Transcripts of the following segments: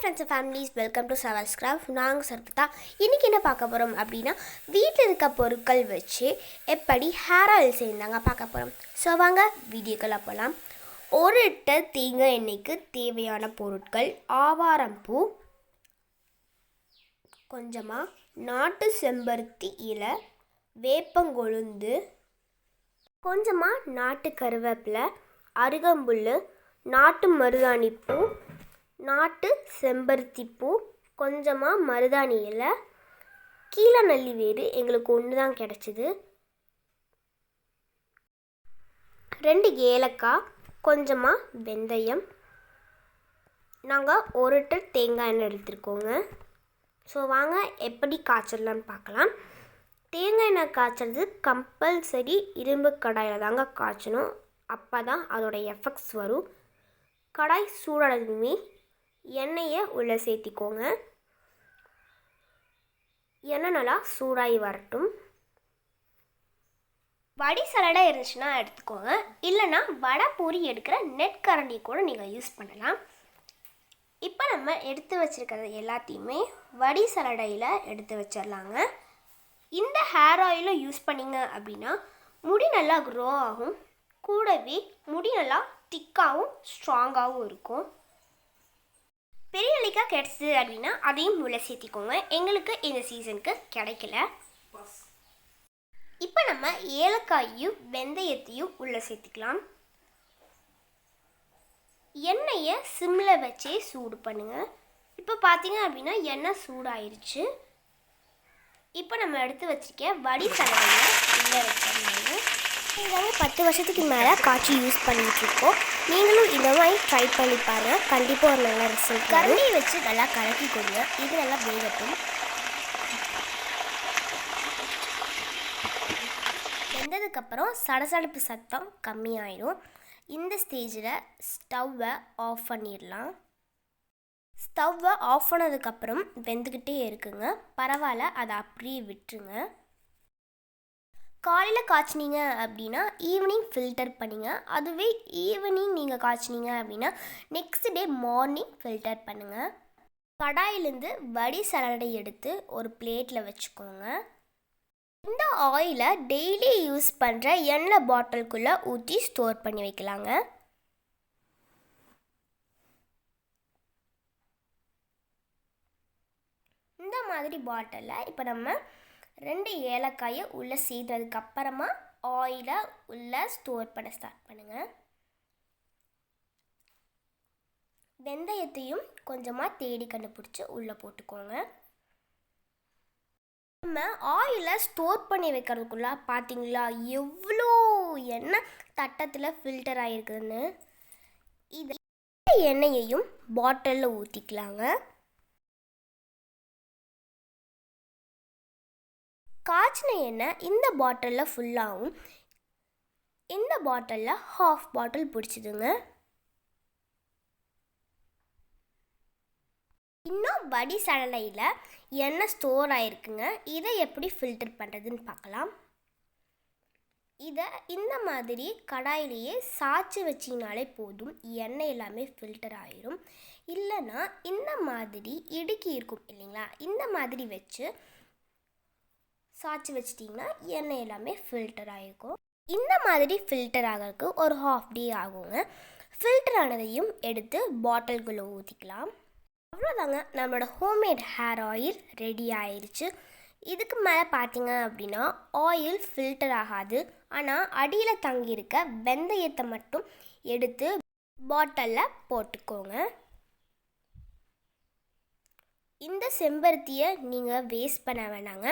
Friends and families welcome to savours craft நாங்கள் சர்பிதா. இன்றைக்கி என்ன பார்க்க போகிறோம் அப்படின்னா வீட்டில் இருக்க பொருட்கள் வச்சு எப்படி ஹேர் ஆயில் செய்தாங்க பார்க்க போகிறோம் ஸோ வாங்க வீடியோக்களை போகலாம் ஒரு லிட்டர் தேங்காய் எண்ணெய்க்கு தேவையான பொருட்கள் ஆவாரம்பூ கொஞ்சமாக நாட்டு செம்பருத்தி இலை வேப்பங்கொழுந்து கொஞ்சமாக நாட்டு கருவேப்பிலை அருகம்புல் நாட்டு மருதாணி பூ நாட்டு செம்பருத்தி பூ கொஞ்சமாக மருதாணி இலை கீழே நல்லி வேறு எங்களுக்கு ஒன்று தான் கிடச்சிது. ரெண்டு ஏலக்காய் கொஞ்சமாக வெந்தயம். நாங்கள் ஒரு லிட்டர் தேங்காய் எண்ணெய் எடுத்துருக்கோங்க. ஸோ வாங்க எப்படி காய்ச்சிடலான்னு பார்க்கலாம். தேங்காய் எண்ணெய் காய்ச்சறது கம்பல்சரி இரும்பு கடாயில் தாங்க காய்ச்சணும். அப்போ தான் அதோட எஃபெக்ட்ஸ் வரும். கடாய் சூடானதுமே எண்ணெயை உள்ளே சேர்த்திக்கோங்க. எண்ணெய் நல்லா சூடாகி வரட்டும். வடி சலடை இருந்துச்சுன்னா எடுத்துக்கோங்க. இல்லைன்னா வடை பூரி எடுக்கிற நெட் கரண்டி கூட நீங்கள் யூஸ் பண்ணலாம். இப்போ நம்ம எடுத்து வச்சுருக்கிறது எல்லாத்தையுமே வடி சலடையில் எடுத்து வச்சிடலாங்க. இந்த ஹேர் ஆயிலை யூஸ் பண்ணிங்க அப்படின்னா முடி நல்லா க்ரோ ஆகும். கூடவே முடி நல்லா திக்காகவும் ஸ்ட்ராங்காகவும் இருக்கும். பெரிய நெல்லிக்காய் கிடச்சிது அப்படின்னா அதையும் உள்ள சேர்த்திக்கோங்க. எங்களுக்கு இந்த சீசனுக்கு கிடைக்கல. இப்போ நம்ம ஏலக்காயையும் வெந்தயத்தையும் உள்ளே சேர்த்துக்கலாம். எண்ணெயை சிம்மில் வச்சே சூடு பண்ணுங்கள் இப்போ பார்த்தீங்க அப்படின்னா எண்ணெய் சூடாயிருச்சு. இப்போ நம்ம எடுத்து வச்சிருக்க வடி சலவையை உள்ளே இதாங்க பத்து வருஷத்துக்கு மேலே காய்ச்சி யூஸ் பண்ணிட்டு இருக்கோம் நீங்களும் இந்த மாதிரி ட்ரை பண்ணி பாருங்கள் கண்டிப்பாக ஒரு நல்ல ரிசல்ட் கரண்டி வச்சு நல்லா கலக்கி கொடுங்க இது நல்லா வேகட்டும். வெந்ததுக்கப்புறம் சடசடப்பு சத்தம் கம்மியாயிடும் இந்த ஸ்டேஜில் ஸ்டவ்வை ஆஃப் பண்ணிடலாம். ஸ்டவ்வை ஆஃப் பண்ணதுக்கப்புறம் வெந்துக்கிட்டே இருக்குங்க. பரவாயில்ல. அதை அப்படியே விட்டுருங்க. காலையில் காய்ச்சினீங்க அப்படின்னா ஈவினிங் ஃபில்டர் பண்ணிங்க. அதுவே ஈவினிங் நீங்கள் காய்ச்சினீங்க அப்படின்னா நெக்ஸ்ட் டே மார்னிங் ஃபில்டர் பண்ணுங்கள் கடாயிலேருந்து வடி சலடை எடுத்து ஒரு பிளேட்டில் வச்சுக்கோங்க. இந்த ஆயிலை டெய்லி யூஸ் பண்ணுற எண்ணெய் பாட்டிலுக்குள்ளே ஊற்றி ஸ்டோர் பண்ணி வைக்கலாங்க. இந்த மாதிரி பாட்டிலில் இப்போ நம்ம ரெண்டு ஏலக்காயை உள்ளே செய்ததுக்கு அப்புறமா ஆயிலை உள்ளே ஸ்டோர் பண்ண ஸ்டார்ட் பண்ணுங்கள் வெந்தயத்தையும் கொஞ்சமாக தேடி கண்டுபிடிச்சி உள்ளே போட்டுக்கோங்க. நம்ம ஆயிலை ஸ்டோர் பண்ணி வைக்கிறதுக்குள்ள பார்த்தீங்களா எவ்வளோ எண்ணெய் தட்டத்தில் ஃபில்டர் ஆகிருக்குதுன்னு இது எண்ணெயையும் பாட்டிலில் ஊற்றிக்கலாங்க காய்ச்சின எண்ணெய் இந்த பாட்டிலில் ஃபுல்லாகவும் இந்த பாட்டிலில் ஹாஃப் பாட்டில் பிடிச்சிதுங்க. இன்னும் வடி சடலையில் எண்ணெய் ஸ்டோர் ஆகிருக்குங்க இதை எப்படி ஃபில்டர் பண்ணுறதுன்னு பார்க்கலாம். இதை இந்த மாதிரி கடாயிலேயே சாய்ச்சி வச்சிங்கனாலே போதும். எண்ணெய் எல்லாமே ஃபில்டர் ஆயிரும். இல்லைன்னா இந்த மாதிரி இடுக்கி இருக்கும் இல்லைங்களா? இந்த மாதிரி வச்சு சாய்ச்சி வச்சிட்டிங்கன்னா எண்ணெய் எல்லாமே ஃபில்டர் ஆகிருக்கும் இந்த மாதிரி ஃபில்டர் ஆகிறதுக்கு ஒரு ஹாஃப் டே ஆகுங்க. ஃபில்டர் ஆனதையும் எடுத்து பாட்டில்குள்ளே ஊற்றிக்கலாம் அவ்வளோதாங்க நம்மளோட ஹோம்மேட் ஹேர் ஆயில் ரெடி ஆயிடுச்சு இதுக்கு மேலே பார்த்தீங்க அப்படின்னா ஆயில் ஃபில்டர் ஆகாது. ஆனால் அடியில் தங்கியிருக்க வெந்தயத்தை மட்டும் எடுத்து பாட்டிலில் போட்டுக்கோங்க. இந்த செம்பருத்தியை நீங்கள் வேஸ்ட் பண்ண வேணாங்க.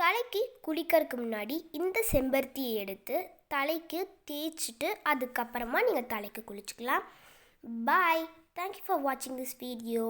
தலைக்கு குளிக்கிறதுக்கு முன்னாடி இந்த செம்பருத்தியை எடுத்து தலைக்கு தேய்ச்சிட்டு அதுக்கப்புறமா நீங்கள் தலைக்கு குளிச்சுக்கலாம். பாய் தேங்க்யூ ஃபார் வாட்சிங் திஸ் வீடியோ